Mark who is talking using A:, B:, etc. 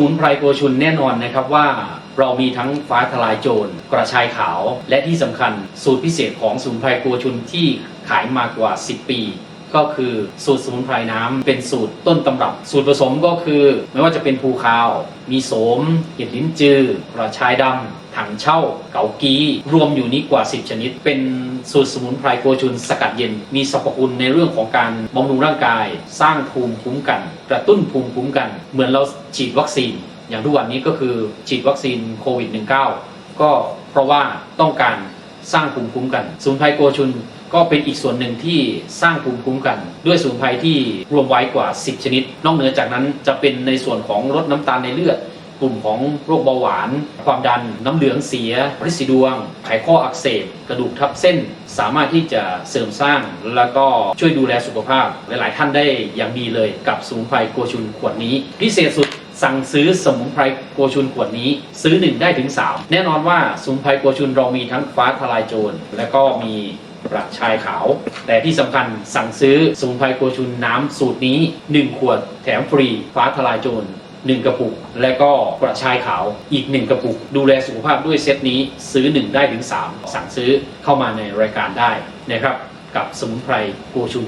A: มุนไพรโกชุนแน่นอนนะครับว่าเรามีทั้งฟ้าทลายโจรกระชายขาว และที่สำคัญสูตรพิเศษของสมุนไพรโกชุนที่ขายมากว่า 10 ปี ก็คือสูตรสมุนไพรน้ำเป็นสูตรต้นตำรับ สูตรผสมก็คือ ไม่ว่าจะเป็นภูคาว มีโสมเห็ดลิ้นจือกระชายดำถังเช่าเกากีรวมอยู่นี้กว่า 10 ชนิด เป็นสูตรสมุนไพรโกชุนสกัดเย็น มีสรรพคุณในเรื่องของการบำรุงร่างกาย สร้างภูมิคุ้มกัน กระตุ้นภูมิคุ้มกัน เหมือนเราฉีดวัคซีน อย่างทุกวันนี้ก็คือฉีดวัคซีนโควิด -19 ก็เพราะว่าต้องการ สร้างภูมิคุ้มกัน สมุนไพรโกชุนก็เป็นอีกส่วนหนึ่งที่สร้างภูมิคุ้มกัน ด้วยสมุนไพรที่รวมไว้กว่า 10 ชนิด นอกเหนือจากนั้นจะเป็นในส่วนของลดน้ำตาลในเลือด กลุ่มของโรคเบาหวาน ความดัน น้ำเหลืองเสียริดสีดวง ไขข้ออักเสบ กระดูกทับเส้น สามารถที่จะเสริมสร้าง แล้วก็ช่วยดูแลสุขภาพ หลาย ๆ ท่านได้อย่างดีเลยกับสมุนไพรโกชุนขวดนี้ พิเศษสุด สั่งซื้อสมุนไพรโกชุนขวดนี้ซื้อ 1 ได้ถึง 3 แน่นอนว่าสมุนไพรโกชุนเรามีทั้งฟ้าทลายโจรและก็มีกระชายขาว แต่ที่สำคัญสั่งซื้อสมุนไพรโกชุนน้ำสูตรนี้ 1 ขวดแถมฟรีฟ้าทลายโจร1 กระปุก และก็กระชายขาวอีก 1 กระปุก ดูแลสุขภาพด้วยเซตนี้ซื้อ 1 ได้ถึง 3 สั่งซื้อเข้ามาในรายการได้นะครับ กับสมุนไพรโกชุน